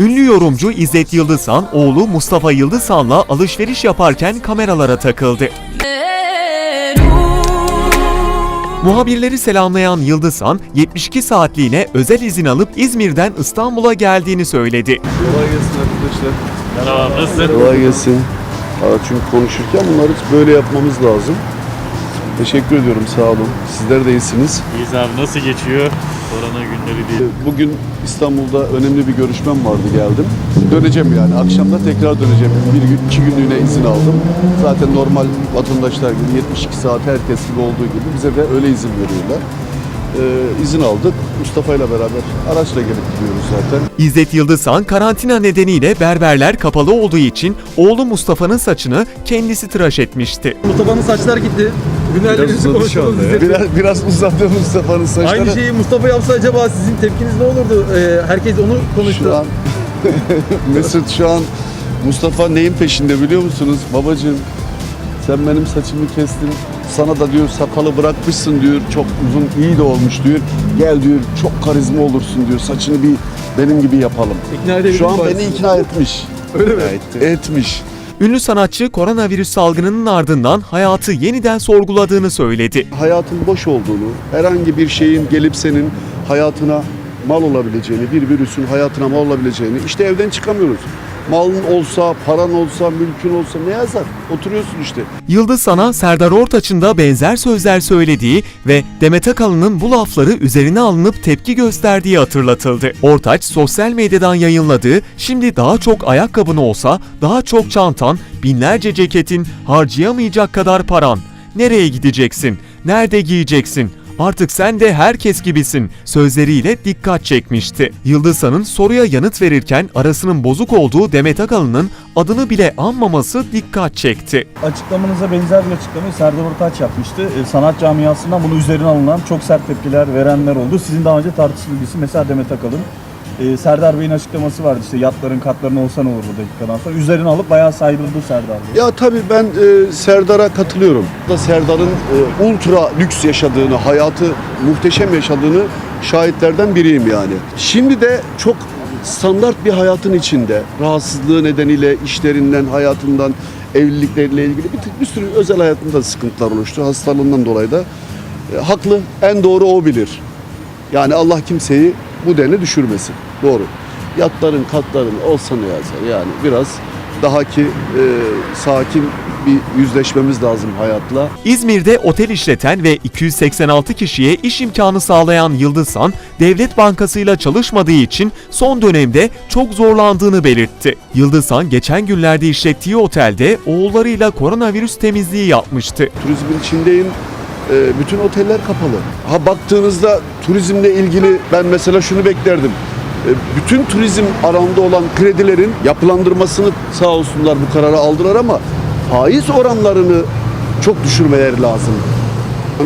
Ünlü yorumcu İzzet Yıldızhan, oğlu Mustafa Yıldızhan'la alışveriş yaparken kameralara takıldı. Muhabirleri selamlayan Yıldızhan, 72 saatliğine özel izin alıp İzmir'den İstanbul'a geldiğini söyledi. Kolay gelsin arkadaşlar. Merhaba, nasılsın? Kolay gelsin. Aa, çünkü konuşurken bunları böyle yapmamız lazım. Teşekkür ediyorum sağ olun. Sizler de iyisiniz. İyiyiz abi, nasıl geçiyor? Korona günleri diye. Bugün İstanbul'da önemli bir görüşmem vardı geldim. Döneceğim yani. Akşamda tekrar döneceğim. Bir gün, iki günlüğüne izin aldım. Zaten normal vatandaşlar gibi 72 saat herkes gibi olduğu gibi bize de öyle izin veriyorlar. Ee, izin aldık. Mustafa ile beraber araçla gelip gidiyoruz zaten. İzzet Yıldızhan, karantina nedeniyle berberler kapalı olduğu için oğlu Mustafa'nın saçını kendisi tıraş etmişti. Mustafa'nın saçlar gitti. Günlerce konuşuyoruz. Biraz, biraz uzadı Mustafa'nın saçları. Aynı şeyi Mustafa yapsa acaba sizin tepkiniz ne olurdu? Ee, herkes onu konuştu. Şu an Mesut şu an Mustafa neyin peşinde biliyor musunuz? Babacığım sen benim saçımı kestin. Sana da diyor sakalı bırakmışsın diyor. Çok uzun iyi de olmuş diyor. Gel diyor çok karizma olursun diyor. Saçını bir benim gibi yapalım. İkna Şu an beni ikna etmiş. Öyle mi? Etmiş. Ünlü sanatçı koronavirüs salgınının ardından hayatı yeniden sorguladığını söyledi. hayatın boş olduğunu, herhangi bir şeyin gelip senin hayatına mal olabileceğini, bir virüsün hayatına mal olabileceğini, işte evden çıkamıyoruz. Malın olsa, paran olsa, mülkün olsa ne yazar? Oturuyorsun işte. Yıldız Sana Serdar Ortaç'ın da benzer sözler söylediği ve Demet Akalın'ın bu lafları üzerine alınıp tepki gösterdiği hatırlatıldı. Ortaç sosyal medyadan yayınladığı şimdi daha çok ayakkabın olsa, daha çok çantan, binlerce ceketin, harcayamayacak kadar paran. Nereye gideceksin? Nerede giyeceksin? Artık sen de herkes gibisin sözleriyle dikkat çekmişti. Yıldızhan'ın soruya yanıt verirken arasının bozuk olduğu Demet Akalın'ın adını bile anmaması dikkat çekti. Açıklamanıza benzer bir açıklamayı Serdar Ortaç yapmıştı. Ee, Sanat camiasından bunu üzerine alınan çok sert tepkiler verenler oldu. Sizin daha önce tartışılı birisi mesela Demet Akalın. Ee, Serdar Bey'in açıklaması vardı işte yatların katların olsa ne olur bu dakikadan sonra. Üzerine alıp bayağı saydırdı Serdar Bey. Ya tabii ben e, Serdar'a katılıyorum. Da Serdar'ın e, ultra lüks yaşadığını, hayatı muhteşem yaşadığını şahitlerden biriyim yani. Şimdi de çok standart bir hayatın içinde rahatsızlığı nedeniyle işlerinden, hayatından, evlilikleriyle ilgili bir, bir sürü özel hayatında sıkıntılar oluştu. Hastalığından dolayı da e, haklı. En doğru o bilir. Yani Allah kimseyi bu denli düşürmesin. Doğru. Yatların, katların olsa ne yazar? Yani biraz daha ki e, sakin bir yüzleşmemiz lazım hayatla. İzmir'de otel işleten ve 286 kişiye iş imkanı sağlayan Yıldızhan, Devlet Bankası ile çalışmadığı için son dönemde çok zorlandığını belirtti. Yıldızhan geçen günlerde işlettiği otelde oğullarıyla koronavirüs temizliği yapmıştı. Turizmin içindeyim. E, bütün oteller kapalı. Ha baktığınızda turizmle ilgili ben mesela şunu beklerdim. E, bütün turizm aranda olan kredilerin yapılandırmasını sağ olsunlar bu kararı aldılar ama faiz oranlarını çok düşürmeleri lazım.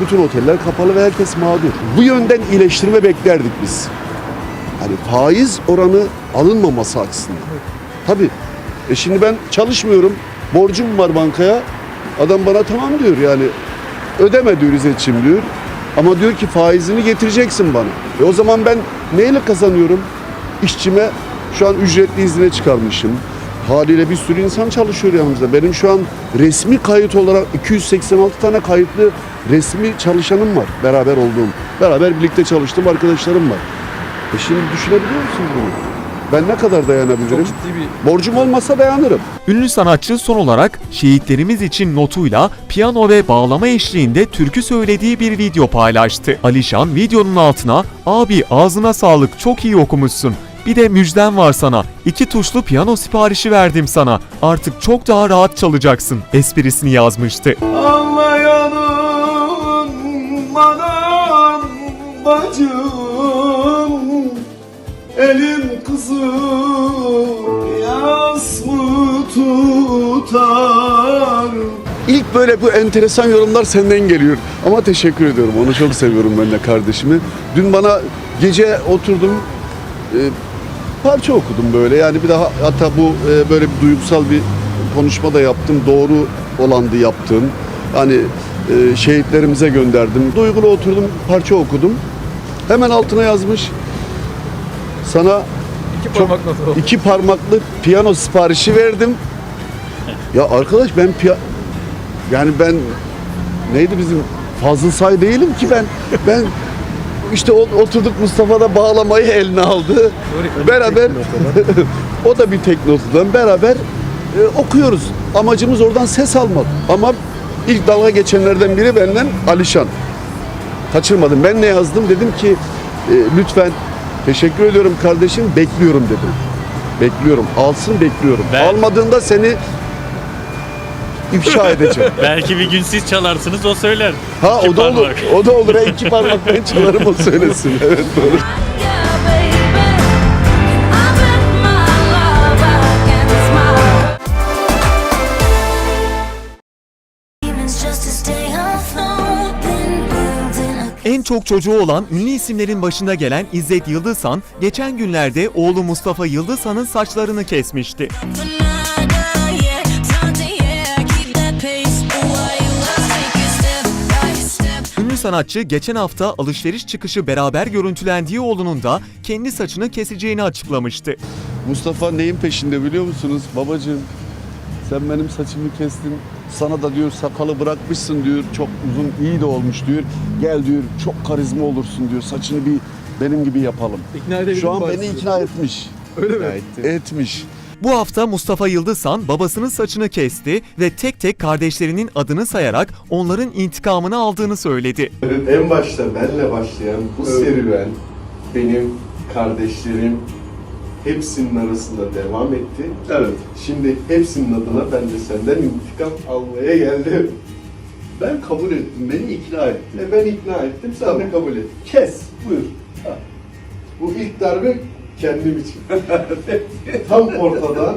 Bütün oteller kapalı ve herkes mağdur. Bu yönden iyileştirme beklerdik biz. Hani faiz oranı alınmaması açısından. Tabii. E şimdi ben çalışmıyorum. Borcum var bankaya. Adam bana tamam diyor yani. Ödeme diyor İzzetçim diyor. Ama diyor ki faizini getireceksin bana. E o zaman ben neyle kazanıyorum? İşçime şu an ücretli izine çıkarmışım. Haliyle bir sürü insan çalışıyor yanımızda. Benim şu an resmi kayıt olarak 286 tane kayıtlı resmi çalışanım var. Beraber olduğum. Beraber birlikte çalıştığım arkadaşlarım var. E şimdi düşünebiliyor musunuz bunu? Ben ne kadar dayanabilirim? Çok ciddi bir Borcum olmasa dayanırım. Ünlü sanatçı son olarak şehitlerimiz için notuyla piyano ve bağlama eşliğinde türkü söylediği bir video paylaştı. Alişan videonun altına "Abi ağzına sağlık çok iyi okumuşsun. Bir de müjdem var sana. İki tuşlu piyano siparişi verdim sana. Artık çok daha rahat çalacaksın." esprisini yazmıştı. Anlayanın anan bacım Elim kızı yas mı tutar İlk böyle bu enteresan yorumlar senden geliyor. Ama teşekkür ediyorum. Onu çok seviyorum ben de kardeşimi. Dün bana gece oturdum e, parça okudum böyle. Yani bir daha hatta bu e, böyle bir duygusal bir konuşma da yaptım. Doğru olandı yaptığım. Hani e, şehitlerimize gönderdim. Duygulu oturdum parça okudum. Hemen altına yazmış. Sana İki parmak notu oldu. iki parmaklı piyano siparişi verdim. Ya arkadaş ben piya yani ben neydi bizim Fazıl Say değilim ki ben. Ben işte oturduk Mustafa da bağlamayı eline aldı. Beraber o da bir tek notadan beraber e, okuyoruz. Amacımız oradan ses almak. Ama ilk dalga geçenlerden biri benden Alişan. Kaçırmadım. Ben ne yazdım? Dedim ki e, lütfen teşekkür ediyorum kardeşim bekliyorum dedim. Bekliyorum. Alsın bekliyorum. Ben- Almadığında seni ifşa edeceğim. Belki bir gün siz çalarsınız o söyler. Ha İki o da olur. parmak. O da olur. İki parmak ben çalarım o söylesin. Evet doğru. Çok çocuğu olan ünlü isimlerin başında gelen İzzet Yıldızhan, geçen günlerde oğlu Mustafa Yıldızhan'ın saçlarını kesmişti. Ünlü sanatçı geçen hafta alışveriş çıkışı beraber görüntülendiği oğlunun da kendi saçını keseceğini açıklamıştı. Mustafa neyin peşinde biliyor musunuz? Babacığım sen benim saçımı kestin. Sana da diyor sakalı bırakmışsın diyor. Çok uzun iyi de olmuş diyor. Gel diyor çok karizma olursun diyor. Saçını bir benim gibi yapalım. İkna Şu an beni ikna etmiş. Öyle mi? Etmiş. Bu hafta Mustafa Yıldızhan babasının saçını kesti ve tek tek kardeşlerinin adını sayarak onların intikamını aldığını söyledi. En başta benle başlayan bu serüven benim kardeşlerim hepsinin arasında devam etti. Evet. Şimdi hepsinin adına ben de senden intikam almaya geldim. Ben kabul ettim. Beni ikna ettin. E ben ikna ettim, sen de kabul et. Kes, buyur. Ha. Bu ilk darbe kendim için. tam ortadan,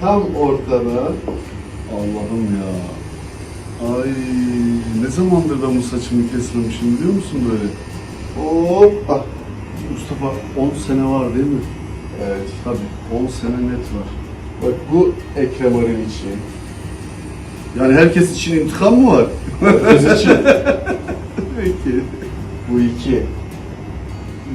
tam ortadan. Allah'ım ya. Ay ne zamandır ben bu saçımı kesmemişim biliyor musun böyle? Hoppa. Mustafa 10 sene var değil mi? Evet. Tabii 10 sene net var. Bak bu Ekrem Arın için. Yani herkes için intikam mı var? Öz için. Peki. Bu iki.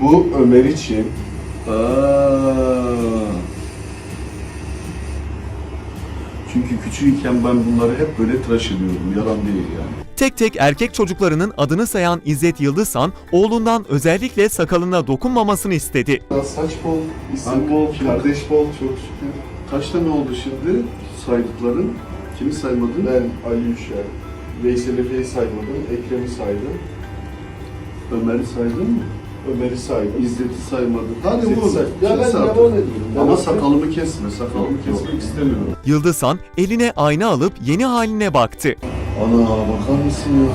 Bu Ömer için. Aa. Çünkü küçüğüken ben bunları hep böyle tıraş ediyordum. Yalan değil yani. Tek tek erkek çocuklarının adını sayan İzzet Yıldızhan, oğlundan özellikle sakalına dokunmamasını istedi. Saç bol, isim bol, kardeş bol çok şükür. Kaç tane oldu şimdi saydıkların? Kimi saymadın? Ben Ali Üşer, Veysel Efe'yi saymadım, Ekrem'i saydım, Ömer'i saydın mı? Ömer'i saydım. İzzet'i saymadın. Hadi İzzet'i bu. say- Ya ben devam ediyorum. Ama Ben- sakalımı kesme. Sakalımı kesmek istemiyorum. Yıldızhan eline ayna alıp yeni haline baktı. Ana bakar mısın ya?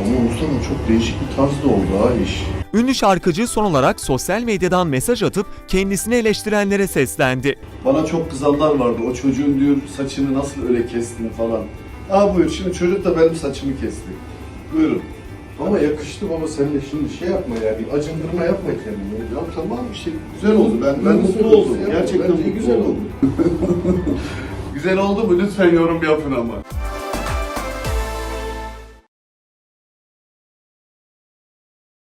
Ama Mustafa çok değişik bir tarzda oldu ha iş. Ünlü şarkıcı son olarak sosyal medyadan mesaj atıp kendisini eleştirenlere seslendi. Bana çok kızanlar vardı. O çocuğun diyor saçını nasıl öyle kestin falan. Aa buyur şimdi çocuk da benim saçımı kesti. Buyurun. Ama yakıştı baba sen de şimdi şey yapma yani, acındırma yapma kendini. Ya tamam işte güzel oldu. Ben ben mutlu oldum. Gerçekten mutlu güzel oldum. güzel oldu mu? Lütfen yorum yapın ama.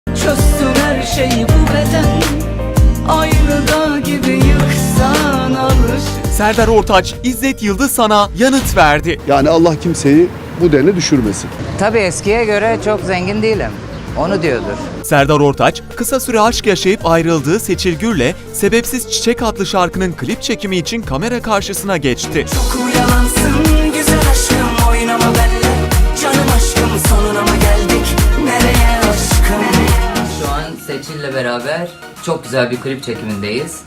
Çözdüm her şeyi bu beden Aynı dağ gibi yıksan alışır Serdar Ortaç, İzzet Yıldızhan'a yanıt verdi. Yani Allah kimseyi bu dene düşürmesin. Tabii eskiye göre çok zengin değilim. Onu diyordur. Serdar Ortaç, kısa süre aşk yaşayıp ayrıldığı Seçil Gür'le Sebepsiz Çiçek adlı şarkının klip çekimi için kamera karşısına geçti. Çok yalansın güzel aşkım oynama benimle Canım aşkım sonuna mı geldik nereye aşkım Şu an Seçil'le beraber çok güzel bir klip çekimindeyiz.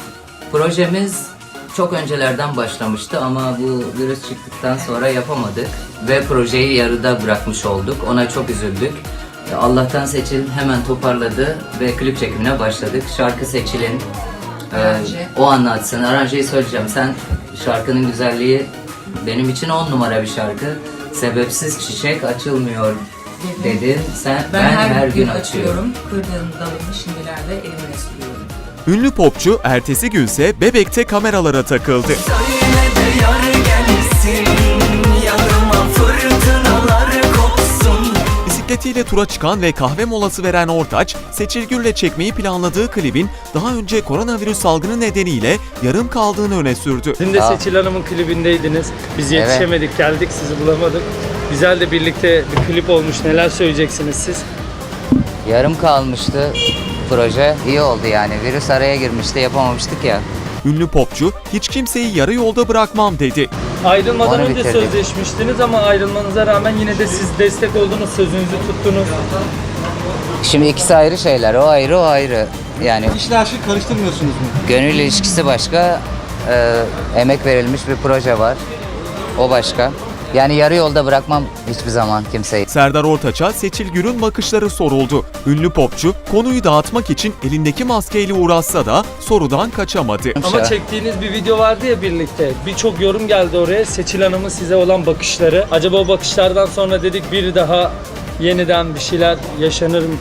Projemiz çok öncelerden başlamıştı ama bu virüs çıktıktan sonra yapamadık. Ve projeyi yarıda bırakmış olduk. Ona çok üzüldük. Allah'tan Seçil hemen toparladı ve klip çekimine başladık. Şarkı Seçil'in e, o anlatsın. Aranjeyi söyleyeceğim. Sen şarkının güzelliği benim için on numara bir şarkı. Sebepsiz çiçek açılmıyor dedin. Sen ben, her, gün açıyorum. Kırdığım dalımı şimdilerde elimle sürüyorum Ünlü popçu ertesi günse Bebek'te kameralara takıldı. Gelsin Bisikletiyle tura çıkan ve kahve molası veren Ortaç, Seçil Gür'le çekmeyi planladığı klibin daha önce koronavirüs salgını nedeniyle yarım kaldığını öne sürdü. Sizin de Aa. Seçil Hanım'ın klibindeydiniz. Biz Evet. yetişemedik, geldik sizi bulamadık. Güzel de birlikte bir klip olmuş. Neler söyleyeceksiniz siz? Yarım kalmıştı proje. İyi oldu yani. Virüs araya girmişti yapamamıştık ya. Ünlü popçu, hiç kimseyi yarı yolda bırakmam dedi. Ayrılmadan Onu önce bitirdik. sözleşmiştiniz ama ayrılmanıza rağmen yine de siz destek oldunuz, sözünüzü tuttunuz. Şimdi ikisi ayrı şeyler. O ayrı o ayrı. Yani İşle aşkı karıştırmıyorsunuz mu? gönül ilişkisi başka. e, emek verilmiş bir proje var. O başka. Yani yarı yolda bırakmam hiçbir zaman kimseyi. Serdar Ortaç'a Seçil Gür'ün bakışları soruldu. Ünlü popçu, konuyu dağıtmak için elindeki maskeyle uğraşsa da sorudan kaçamadı. Ama çektiğiniz bir video vardı ya birlikte. Birçok yorum geldi oraya. Seçil Hanım'ın size olan bakışları. Acaba o bakışlardan sonra dedik bir daha yeniden bir şeyler yaşanır mı?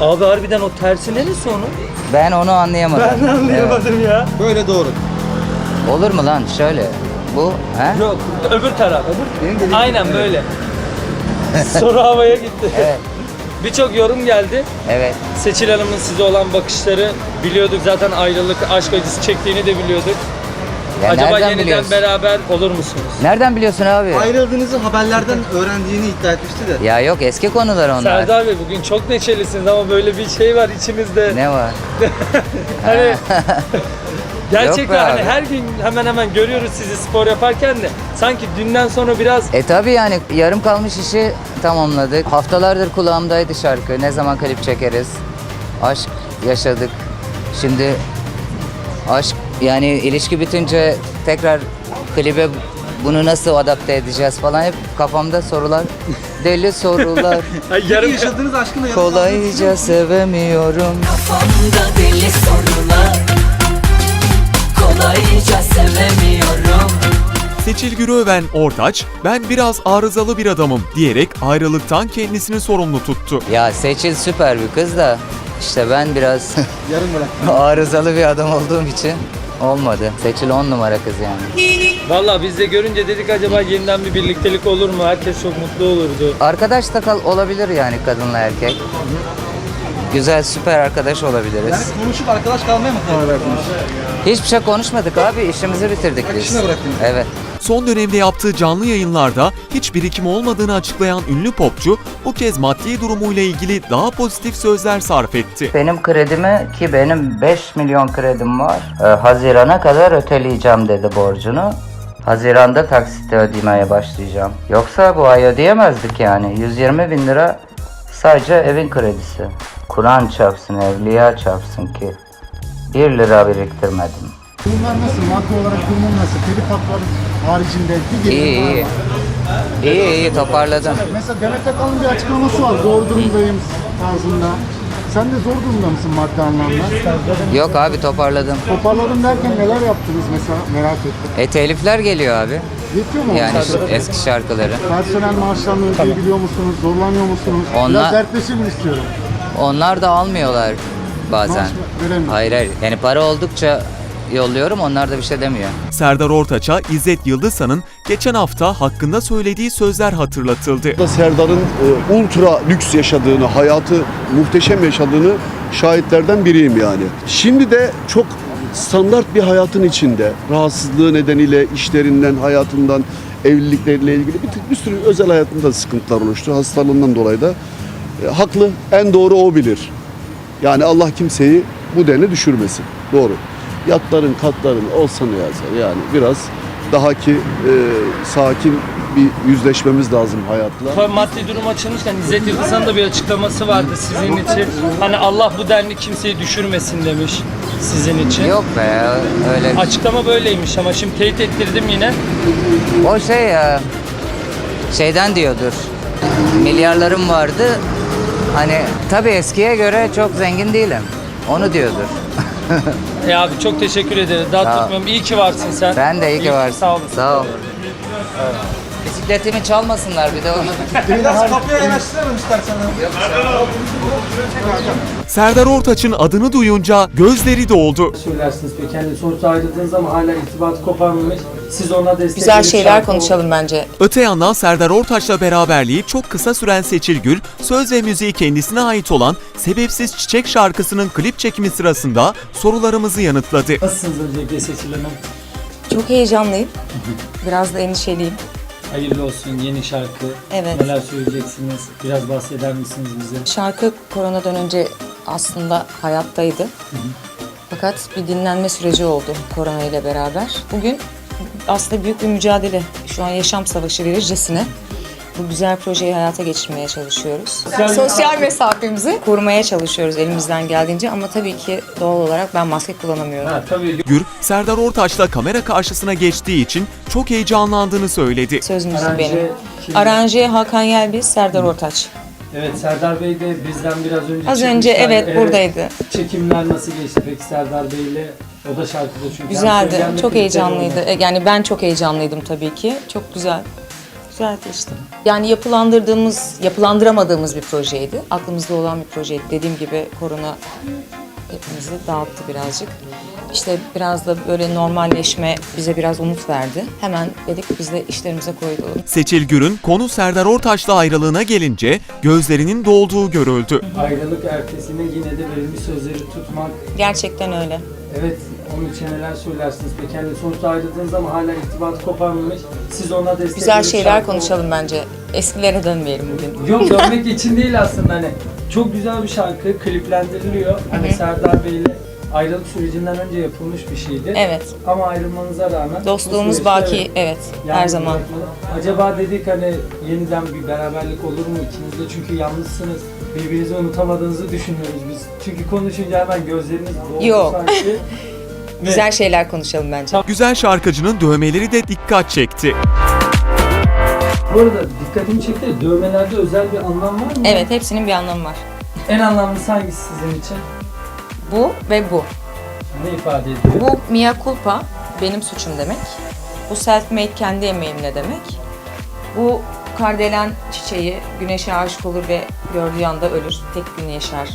Abi harbiden o tersi neresi onun? Ben onu anlayamadım. Ben anlayamadım ya. Böyle doğru. Olur mu lan şöyle? Bu, he? Yok öbür taraf. Aynen böyle. Soru havaya gitti. Evet. Birçok yorum geldi. Evet. Seçil Hanım'ın size olan bakışları biliyorduk. Zaten ayrılık, aşk acısı çektiğini de biliyorduk. Ya Acaba nereden yeniden biliyorsun? beraber olur musunuz? Nereden biliyorsun abi? Ayrıldığınızı haberlerden öğrendiğini iddia etmişti de. Ya yok eski konular onlar. Serdar Bey bugün çok neşelisiniz ama böyle bir şey var içinizde. Ne var? Hani gerçekten Yok be hani abi. her gün hemen hemen görüyoruz sizi spor yaparken de sanki dünden sonra biraz E tabi yani yarım kalmış işi tamamladık. Haftalardır kulağımdaydı şarkı. Ne zaman klip çekeriz? Aşk yaşadık. Şimdi aşk yani ilişki bitince tekrar klibe bunu nasıl adapte edeceğiz falan hep kafamda sorular. Deli sorular. Ay, yarım Yaşadığınız aşkın da Kolayca sevemiyorum. Kafamda deli sorular Kolayca sevemiyorum Seçil Gür'ü öven Ortaç, ben biraz arızalı bir adamım diyerek ayrılıktan kendisini sorumlu tuttu. Ya Seçil süper bir kız da işte ben biraz yarım bırak. arızalı bir adam olduğum için olmadı. Seçil on numara kız yani. Valla biz de görünce dedik acaba yeniden bir birliktelik olur mu? Herkes çok mutlu olurdu. Arkadaş da kal olabilir yani kadınla erkek. Güzel süper arkadaş olabiliriz. Yani konuşup arkadaş kalmaya mı karar verdiniz? Hiçbir şey konuşmadık abi işimizi bitirdik biz. Akışına bıraktınız. Evet. Son dönemde yaptığı canlı yayınlarda hiç birikim olmadığını açıklayan ünlü popçu, bu kez maddi durumuyla ilgili daha pozitif sözler sarf etti. Benim kredimi ki benim 5 milyon kredim var. e, Hazirana kadar öteleyeceğim dedi borcunu. Haziranda taksitle ödemeye başlayacağım. Yoksa bu ay ödeyemezdik yani. 120 bin lira sadece evin kredisi. Kur'an çarpsın, evliya çarpsın ki 1 lira biriktirmedim. Bunlar nasıl? Maddi olarak durumun nasıl? Telif hakları haricinde bir İyi gelirim var iyi. mı? İyi iyi toparladım. Mesela Demet Akalın bir açıklaması var. Zor durumdayım tarzında. Sen de zor durumda mısın maddi anlamda? Yok abi toparladım. Toparladım derken neler yaptınız mesela merak ettim. E telifler geliyor abi. Yetiyor mu? Yani onlar? eski şarkıları. Personel maaşlarını ödeyebiliyor musunuz? Zorlanıyor musunuz? Onlar- Biraz dertleşelim istiyorum. Onlar da almıyorlar bazen. Maaş veremiyor. Hayır hayır. Yani para oldukça yolluyorum onlar da bir şey demiyor. Serdar Ortaç'a İzzet Yıldızhan'ın geçen hafta hakkında söylediği sözler hatırlatıldı. da Serdar'ın e, ultra lüks yaşadığını, hayatı muhteşem yaşadığını şahitlerden biriyim yani. Şimdi de çok standart bir hayatın içinde rahatsızlığı nedeniyle işlerinden, hayatından, evlilikleriyle ilgili bir, bir sürü özel hayatında sıkıntılar oluştu. Hastalığından dolayı da e, haklı. En doğru o bilir. Yani Allah kimseyi bu denli düşürmesin. Doğru. Yatların, katların olsa ne yazar. Yani biraz daha ki e, sakin bir yüzleşmemiz lazım hayatla. Tabii maddi durum açılmışken İzzet Yıldız'ın da bir açıklaması vardı sizin için. Hani Allah bu denli kimseyi düşürmesin demiş sizin için. Yok be öyle. Açıklama böyleymiş ama şimdi teyit ettirdim yine. O şey ya şeyden diyordur. Milyarlarım vardı. Hani tabii eskiye göre çok zengin değilim. Onu diyordur. E abi çok teşekkür ederim. Daha Sağ ol. tutmuyorum. İyi ki varsın sen. Ben de iyi ki varsın. Sağ olun. Sağ ol. Bisikletimi çalmasınlar bir de onu. Biraz kapıya yanaştıralım istersen. Serdar Ortaç'ın adını duyunca gözleri doldu. söylersiniz peki? Yani sonuçta ayrıldığınız ama hala irtibatı koparmamış. Siz ona destek Güzel şeyler şarkı- konuşalım bence. Öte yandan Serdar Ortaç'la beraberliği çok kısa süren Seçil Gül, söz ve müziği kendisine ait olan Sebepsiz Çiçek şarkısının klip çekimi sırasında sorularımızı yanıtladı. Nasılsınız öncelikle Seçil Hanım? Çok heyecanlıyım. Biraz da endişeliyim. Hayırlı olsun yeni şarkı. Evet. Neler söyleyeceksiniz? Biraz bahseder misiniz bize? Şarkı koronadan önce aslında hayattaydı. Fakat bir dinlenme süreci oldu korona ile beraber. Bugün aslında büyük bir mücadele. Şu an yaşam savaşı verircesine bu güzel projeyi hayata geçirmeye çalışıyoruz. Sosyal mesafemizi korumaya çalışıyoruz elimizden geldiğince ama tabii ki doğal olarak ben maske kullanamıyorum. Ha tabii Gür, Serdar Ortaç'la kamera karşısına geçtiği için çok heyecanlandığını söyledi. Söz müziği Aranje benim. Aranje Hakan Yelbiz, Serdar Ortaç. Evet Serdar Bey de bizden biraz önce Az önce çıkmışlar. evet buradaydı. Çekimler nasıl geçti peki Serdar Bey'le? O da şarkıda çünkü. Güzeldi. de Çok heyecanlıydı. E, Yani ben çok heyecanlıydım tabii ki. Çok güzel. Güzel geçti. Yani yapılandırdığımız, yapılandıramadığımız bir projeydi. Aklımızda olan bir projeydi. Dediğim gibi korona hepimizi dağıttı birazcık. İşte biraz da böyle normalleşme bize biraz umut verdi. Hemen dedik biz de işlerimize koyulalım. Seçil Gür'ün konu Serdar Ortaç'la ayrılığına gelince gözlerinin dolduğu görüldü. Ayrılık ertesine yine de verilmiş sözleri tutmak. Gerçekten öyle. Evet onun için neler söylersiniz peki? Yani sonuçta ayrıldığınız ama hala irtibat koparmamış. Siz ona destek Güzel şeyler şarkı- konuşalım bence. Eskilere dönmeyelim bugün. Yok dönmek için değil aslında hani. Çok güzel bir şarkı kliplendiriliyor. Hani Serdar Bey'le ayrılık sürecinden önce yapılmış bir şeydi. Evet. Ama ayrılmanıza rağmen Dostluğumuz baki, evet, evet, her zaman. bırakmadı. Acaba dedik hani yeniden bir beraberlik olur mu ikiniz de çünkü yalnızsınız. Birbirinizi unutamadığınızı düşünüyoruz biz. Çünkü konuşunca hemen gözleriniz doldu Yok. sanki. Güzel şeyler konuşalım bence. Güzel şarkıcının dövmeleri de dikkat çekti. Bu arada dikkatimi çekti. Dövmelerde özel bir anlam var mı? Evet, hepsinin bir anlamı var. En anlamlısı hangisi sizin için? Bu ve bu. Ne ifade ediyor? Bu mea culpa, benim suçum demek. Bu self made, kendi emeğimle demek. Bu kardelen çiçeği güneşe aşık olur ve gördüğü anda ölür. Tek gün yaşar.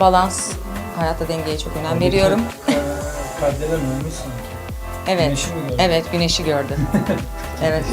Balans, hayatta dengeye çok önem veriyorum. Ee, Kardelen ölmüş. Evet, Güneşi mi gördü? evet güneşi gördü. evet.